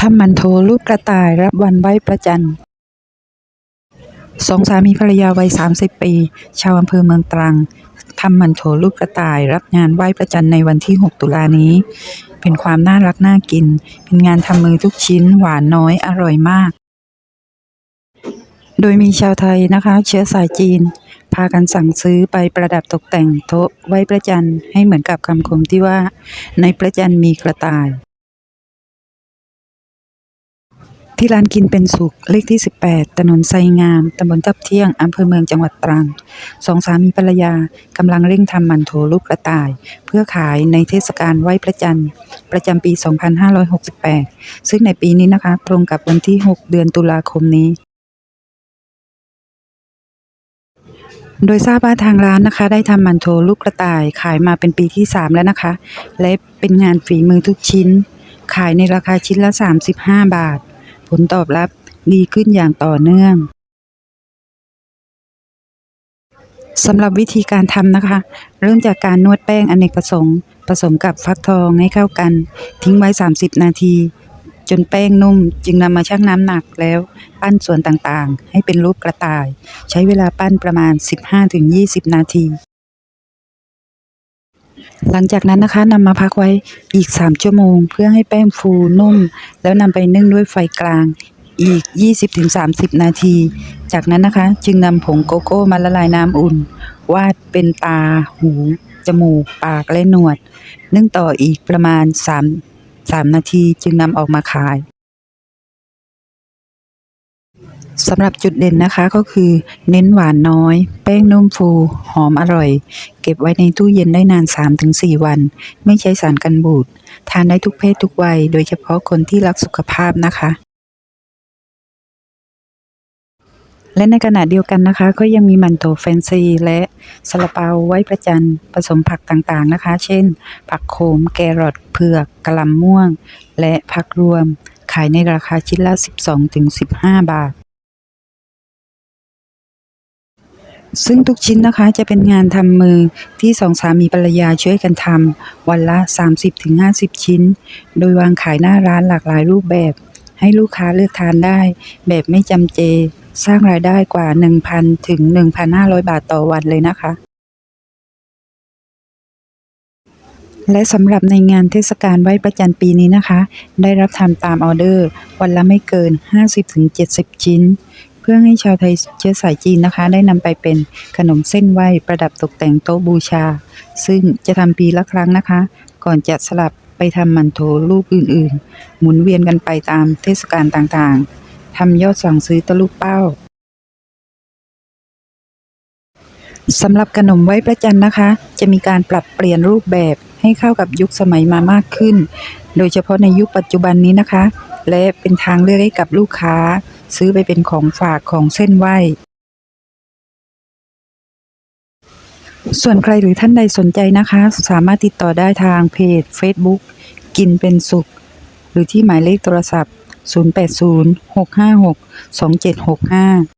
ทำมันโถรูปกระต่ายรับวันไหว้ประจันทร์สองสามีภรรยาวัย30ปี ชาวอำเภอเมืองตรังทำมันโถรูปกระต่ายรับงานไหว้ประจันทร์ในวันที่ 6 ตุลานี้ เป็นความน่ารักน่ากิน เป็นงานทำมือทุกชิ้นหวานน้อยอร่อยมาก โดยมีชาวไทยนะคะ เชื้อสายจีน พากันสั่งซื้อไปประดับตกแต่งโต๊ะไหว้ประจันทร์ให้เหมือนกับคำคมที่ว่า ในประจันทร์มีกระต่าย ที่ร้านกินเป็นสุขเลขที่ 18 ถนนไซงาม ตำบลทับเที่ยง อำเภอเมืองจังหวัดตรัง สองสามีภรรยากำลังเร่งทำมันโถลูกกระต่าย เพื่อขายในเทศกาลไหว้พระจันทร์ ประจำปี 2568 ซึ่งในปีนี้นะคะ ตรงกับวันที่ 6 เดือนตุลาคมนี้ โดยทราบว่าทางร้านนะคะ ได้ทำมันโถลูกกระต่ายขายมาเป็นปีที่ 3 แล้วนะคะ และเป็นงานฝีมือทุกชิ้น ขายในราคาชิ้นละ 35 บาท ผลตอบรับดีขึ้นอย่างต่อเนื่องสำหรับวิธีการทำนะคะ เริ่มจากการนวดแป้งอเนกประสงค์ ผสมกับฟักทองให้เข้ากัน ทิ้งไว้ 30 นาที จนแป้งนุ่มจึงนำมาชั่งน้ำหนักแล้ว ปั้นส่วนต่างๆ ให้เป็นรูปกระต่าย ใช้เวลาปั้นประมาณ 15-20 นาที หลังจากนั้นนะคะนำมาพักไว้อีก 3 ชั่วโมง เพื่อให้แป้งฟูนุ่ม แล้วนำไปนึ่งด้วยไฟกลางอีก 20-30 นาที จากนั้นนะคะ จึงนำผงโกโก้มาละลายน้ำอุ่น วาดเป็นตา หู จมูก ปากและหนวด นึ่งต่ออีกประมาณ 3 3 นาทีจึงนำออกมาขาย สำหรับจุดเด่นนะคะก็คือ เน้นหวานน้อย แป้งนุ่มฟูหอมอร่อย เก็บไว้ในตู้เย็นได้นาน 3-4 วัน ไม่ใช้สารกันบูด ทานได้ทุกเพศทุกวัย โดยเฉพาะคนที่รักสุขภาพนะคะ และในขณะเดียวกันนะคะ ก็ยังมีหมันโถแฟนซี และซาลาเปาไว้ประจันผสมผักต่างๆนะคะ เช่น ผักโขมแครอทเผือกกะหล่ำม่วง และผักรวม ขายในราคาชิ้นละ 12-15 บาท ซึ่งทุกชิ้นนะคะจะเป็นงานทำมือที่สองสามีภรรยาช่วยกันทำวันละ 30-50 ชิ้น โดยวางขายหน้าร้านหลากหลายรูปแบบ ให้ลูกค้าเลือกทานได้ แบบไม่จำเจ สร้างรายได้กว่า 1,000 ถึง 1,500 บาทต่อวันเลยนะคะ และสำหรับในงานเทศกาลไหว้ประจันปีนี้นะคะ ได้รับทำตามออเดอร์ วันละไม่เกิน 50-70 ชิ้น พื่อให้ชาวไทยเชื้อสายจีนนะคะ ได้นำไปเป็นขนมเส้นไหว้ประดับตกแต่งโต๊ะบูชา ซึ่งจะทำปีละครั้งนะคะ ก่อนจะสลับไปทำมันโถรูปอื่นๆ หมุนเวียนกันไปตามเทศกาลต่างๆทำยอดสั่งซื้อตะลุเป้าสำหรับขนมไหว้พระจันทร์นะคะ จะมีการปรับเปลี่ยนรูปแบบให้เข้ากับยุคสมัยมามากขึ้น โดยเฉพาะในยุคปัจจุบันนี้นะคะ และเป็นทางเลือกให้กับลูกค้า ซื้อไปเป็นของฝากของเส้นไหว้ ส่วนใครหรือท่านใดสนใจนะคะ สามารถติดต่อได้ทางเพจ Facebook กินเป็นสุข หรือที่หมายเลขโทรศัพท์ 080 656 2765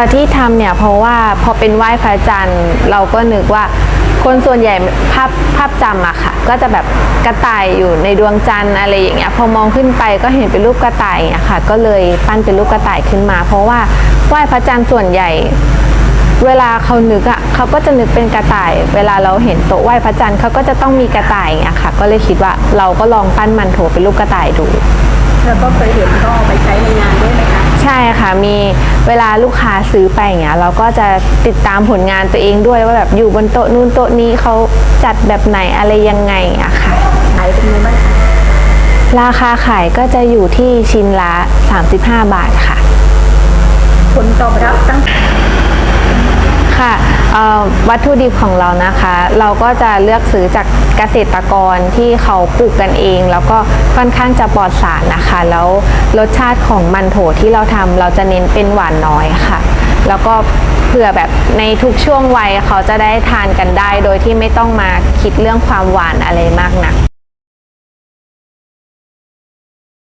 ออที่ทำเนี่ยเพราะว่าพอเป็นไหว้พระจันทร์เราก็นึกว่าคนส่วนใหญ่ภาพภาพจำอะค่ะ ก็จะแบบกระต่ายอยู่ในดวงจันทร์อะไรอย่างเงี้ยพอมองขึ้นไปก็เห็นเป็นรูปกระต่ายอย่างเงี้ยค่ะ ก็เลยปั้นเป็นรูปกระต่ายขึ้นมา เพราะว่าไหว้พระจันทร์ส่วนใหญ่ เวลาเขานึกอะเขาก็จะนึกเป็นกระต่าย เวลาเราเห็นโต๊ะไหว้พระจันทร์เขาก็จะต้องมีกระต่ายอย่างเงี้ยค่ะ ก็เลยคิดว่าเราก็ลองปั้นมันโถเป็นรูปกระต่ายดูแล้วก็เคยเห็นก็ไปใช้ในงานด้วยไหมคะ ใช่ค่ะมีเวลาลูกค้าซื้อไปอย่างเงี้ยเราก็จะติดตามผลงานตัวเองด้วยว่าแบบอยู่บนโต๊ะนู้นโต๊ะนี้เขาจัดแบบไหนอะไรยังไงอะค่ะขายเป็นไงบ้างคะราคาขายก็จะอยู่ที่ชิ้นละ 35 บาทค่ะ ผลตอบรับตั้ง ค่ะวัตถุดิบของเรานะคะ เราก็จะเลือกซื้อจากเกษตรกรที่เขาปลูกกันเอง แล้วก็ค่อนข้างจะปลอดสารนะคะ แล้วรสชาติของมันโถที่เราทำเราจะเน้นเป็นหวานน้อยค่ะ แล้วก็เผื่อแบบในทุกช่วงวัยเขาจะได้ทานกันได้ โดยที่ไม่ต้องมาคิดเรื่องความหวานอะไรมากนัก